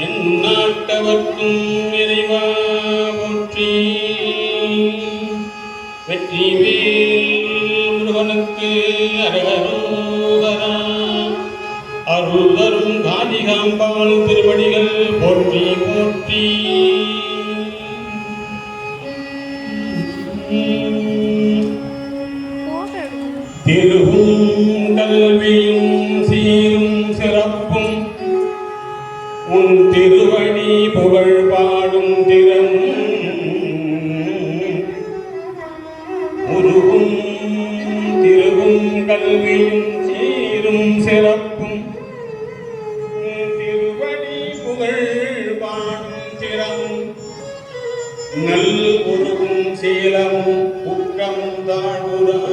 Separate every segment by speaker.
Speaker 1: என் நாட்டவர்க்கும் இறைவா போற்றி. வெற்றி முருகனுக்கு அரகரோதரா அருள் தரும் காந்திகாம்பாள் திருவடிகள் போற்றி போற்றி. உருவும் திருவும் கல்வியும் சீரும் சிறப்பும். திருவடி புகழ் பாடும் சிறமும். நல் உருவும் சீலமும் புக்கமும் தாழ்வுரும்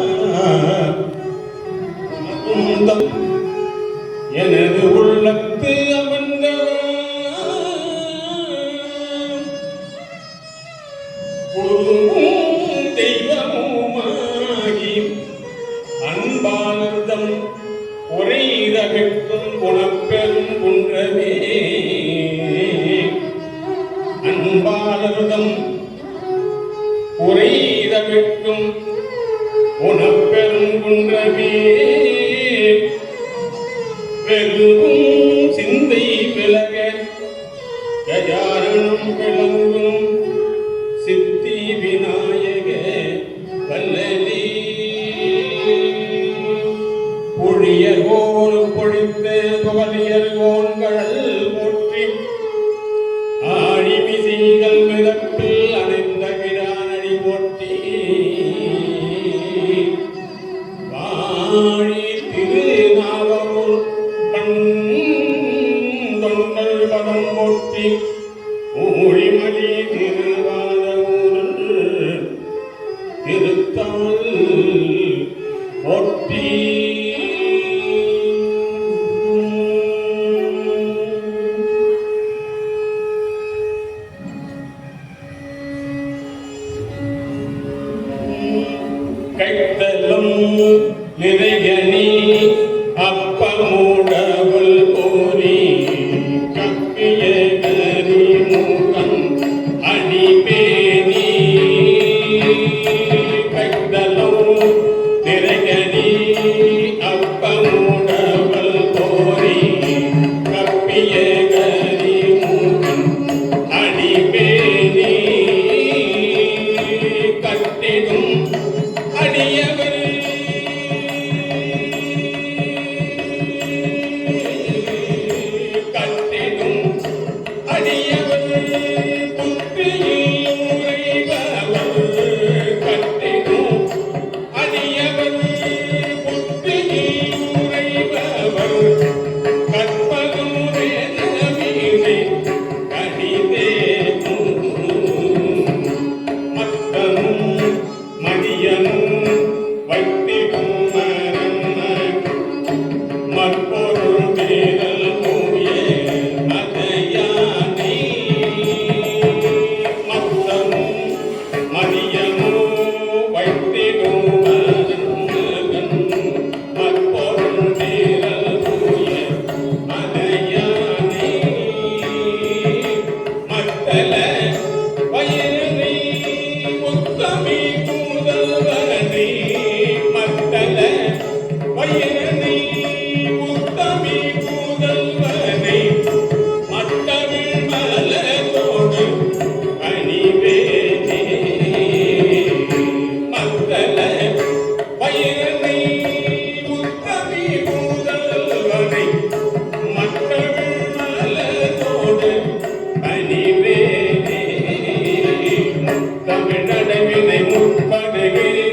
Speaker 1: தெய்வமே அன்பாளருதம் உரைத விட்டும் உணப்பெரும் குன்றமே. பெருகும் சிந்தை விலக கஜாரணம் விளங்க திருவாரூர் திருத்தமிழ் ஒட்டி ni Tamil Nadu, Tamil Nadu, Tamil Nadu, Tamil Nadu, Tamil